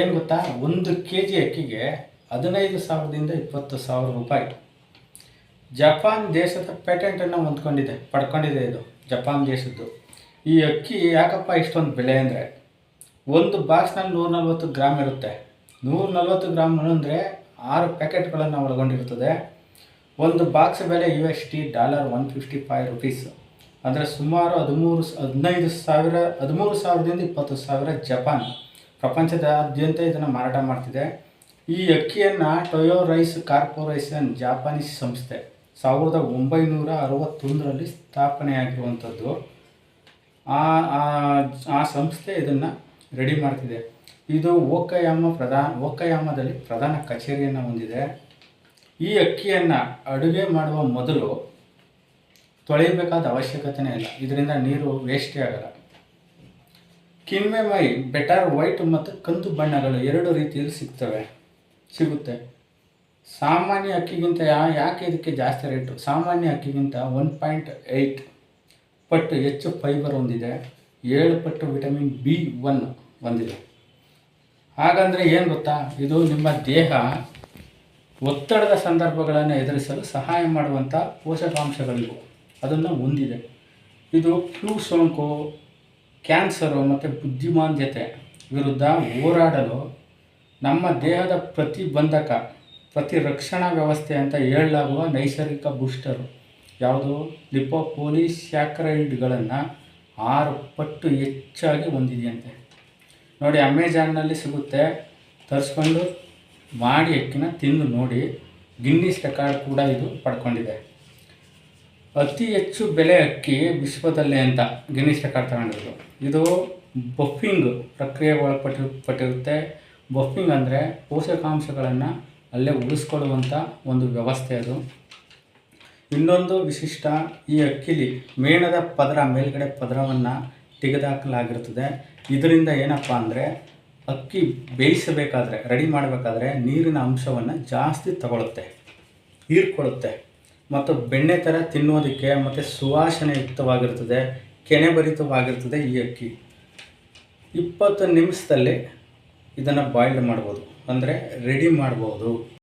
ಏನು ಗೊತ್ತಾ? ಒಂದು ಕೆ ಜಿ ಅಕ್ಕಿಗೆ ಹದಿನೈದು ಸಾವಿರದಿಂದ ಇಪ್ಪತ್ತು ಸಾವಿರ ರೂಪಾಯಿ. ಜಪಾನ್ ದೇಶದ ಪೇಟೆಂಟನ್ನು ಹೊಂದ್ಕೊಂಡಿದೆ, ಪಡ್ಕೊಂಡಿದೆ ಇದು, ಜಪಾನ್ ದೇಶದ್ದು. ಈ ಅಕ್ಕಿ ಯಾಕಪ್ಪ ಇಷ್ಟೊಂದು ಬೆಲೆ ಅಂದರೆ, ಒಂದು ಬಾಕ್ಸ್ನಲ್ಲಿ ನೂರ ನಲ್ವತ್ತು ಗ್ರಾಮ್ ಇರುತ್ತೆ. ನೂರ ನಲ್ವತ್ತು ಗ್ರಾಮ್ ಅಂದರೆ ಆರು ಪ್ಯಾಕೆಟ್ಗಳನ್ನು ಒಳಗೊಂಡಿರುತ್ತದೆ. ಒಂದು ಬಾಕ್ಸ್ ಬೆಲೆ U S T dollar one fifty five rupees. ಅಂದರೆ ಸುಮಾರು ಹದಿಮೂರು ಹದಿನೈದು ಸಾವಿರ, ಹದಿಮೂರು ಸಾವಿರದಿಂದ ಇಪ್ಪತ್ತು ಸಾವಿರ ಜಪಾನ್ ಪ್ರಪಂಚದಾದ್ಯಂತ ಇದನ್ನು ಮಾರಾಟ ಮಾಡ್ತಿದೆ. ಈ ಅಕ್ಕಿಯನ್ನು ಟೊಯೋ ರೈಸ್ ಕಾರ್ಪೊರೇಷನ್ ಜಾಪಾನೀಸ್ ಸಂಸ್ಥೆ ಸಾವಿರದ ಒಂಬೈನೂರ ಅರವತ್ತೊಂದರಲ್ಲಿ ಸ್ಥಾಪನೆಯಾಗಿರುವಂಥದ್ದು. ಆ- ಆ ಸಂಸ್ಥೆ ಇದನ್ನು ರೆಡಿ ಮಾಡ್ತಿದೆ. ಇದು ಓಕಯಾಮ ಪ್ರಧಾನ, ಓಕಯಾಮದಲ್ಲಿ ಪ್ರಧಾನ ಕಚೇರಿಯನ್ನು ಹೊಂದಿದೆ. ಈ ಅಕ್ಕಿಯನ್ನು ಅಡುಗೆ ಮಾಡುವ ಮೊದಲು ತೊಳೆಯಬೇಕಾದ ಅವಶ್ಯಕತೆನೇ ಇಲ್ಲ. ಇದರಿಂದ ನೀರು ವೇಸ್ಟೇ ಆಗಲ್ಲ. ಕಿನ್ಮೆ ಮೈ, ಬೆಟರ್ ವೈಟ್ ಮತ್ತು ಕಂದು ಬಣ್ಣಗಳು ಎರಡು ರೀತಿಯಲ್ಲಿ ಸಿಗ್ತವೆ. ಸಿಗುತ್ತೆ. ಸಾಮಾನ್ಯ ಅಕ್ಕಿಗಿಂತ ಯಾ- ಯಾಕೆ ಇದಕ್ಕೆ ಜಾಸ್ತಿ ರೇಟು ಸಾಮಾನ್ಯ ಅಕ್ಕಿಗಿಂತ ಒನ್ ಪಾಯಿಂಟ್ ಏಯ್ಟ್ ಪಟ್ಟು ಹೆಚ್ಚು ಫೈಬರ್ ಹೊಂದಿದೆ. ಏಳು ಪಟ್ಟು ವಿಟಮಿನ್ ಬಿ ಒನ್ ಹೊಂದಿದೆ. ಹಾಗಂದರೆ ಏನು ಗೊತ್ತಾ? ಇದು ನಿಮ್ಮ ದೇಹ ಒತ್ತಡದ ಸಂದರ್ಭಗಳನ್ನು ಎದುರಿಸಲು ಸಹಾಯ ಮಾಡುವಂಥ ಪೋಷಕಾಂಶಗಳಿವು. ಅದನ್ನು ಹೊಂದಿದೆ. ಇದು ಫ್ಲೂ ಸೋಂಕು ಕ್ಯಾನ್ಸರು ಮತ್ತು ಬುದ್ಧಿಮಾಂದ್ಯತೆ ವಿರುದ್ಧ ಹೋರಾಡಲು ನಮ್ಮ ದೇಹದ ಪ್ರತಿಬಂಧಕ, ಪ್ರತಿರಕ್ಷಣಾ ವ್ಯವಸ್ಥೆ ಅಂತ ಹೇಳಲಾಗುವ ನೈಸರ್ಗಿಕ ಬೂಸ್ಟರು ಯಾವುದು? ಲಿಪೋಪೋಲಿಸ್ಯಾಕರೈಡ್ಗಳನ್ನು ಆರು ಪಟ್ಟು ಹೆಚ್ಚಾಗಿ ಹೊಂದಿದೆಯಂತೆ. ನೋಡಿ, ಅಮೆಜಾನ್ನಲ್ಲಿ ಸಿಗುತ್ತೆ. ತರಿಸ್ಕೊಂಡು ಮಾಡಿ ಅಕ್ಕಿನ ತಿಂದು ನೋಡಿ. ಗಿನ್ನಿಸ್ ರೆಕಾರ್ಡ್ ಕೂಡ ಇದು ಪಡ್ಕೊಂಡಿದೆ. ಅತಿ ಹೆಚ್ಚು ಬೆಲೆ ಅಕ್ಕಿ ವಿಶ್ವದಲ್ಲೇ ಅಂತ ಗಿನ್ನಿಸ್ ರೆಕಾರ್ಡ್ ತಗೊಂಡಿರೋದು. ಇದು ಬಫಿಂಗ್ ಪ್ರಕ್ರಿಯೆ ಒಳಪಟ್ಟಿ, ಪಟ್ಟಿರುತ್ತೆ. ಬಫಿಂಗ್ ಅಂದರೆ ಪೋಷಕಾಂಶಗಳನ್ನು ಅಲ್ಲೇ ಉಳಿಸ್ಕೊಳ್ಳುವಂಥ ಒಂದು ವ್ಯವಸ್ಥೆ ಅದು. ಇನ್ನೊಂದು ವಿಶಿಷ್ಟ ಈ ಅಕ್ಕಿಲಿ ಮೇಣದ ಪದರ, ಮೇಲ್ಗಡೆ ಪದರವನ್ನು ತೆಗೆದುಹಾಕಲಾಗಿರ್ತದೆ ಇದರಿಂದ ಏನಪ್ಪ ಅಂದರೆ ಅಕ್ಕಿ ಬೇಯಿಸಬೇಕಾದ್ರೆ, ರೆಡಿ ಮಾಡಬೇಕಾದ್ರೆ ನೀರಿನ ಅಂಶವನ್ನು ಜಾಸ್ತಿ ತಗೊಳುತ್ತೆ, ಹೀರ್ಕೊಳ್ಳುತ್ತೆ. ಮತ್ತು ಬೆಣ್ಣೆ ಥರ ತಿನ್ನೋದಕ್ಕೆ ಮತ್ತು ಸುವಾಸನೆಯುಕ್ತವಾಗಿರ್ತದೆ ಕೆನೆಭರಿತವಾಗಿರ್ತದೆ ಈ ಅಕ್ಕಿ. ಇಪ್ಪತ್ತು ನಿಮಿಷದಲ್ಲಿ ಇದನ್ನು ಬಾಯ್ಲ್ಡ್ ಮಾಡ್ಬೋದು, ಅಂದರೆ ರೆಡಿ ಮಾಡ್ಬೋದು.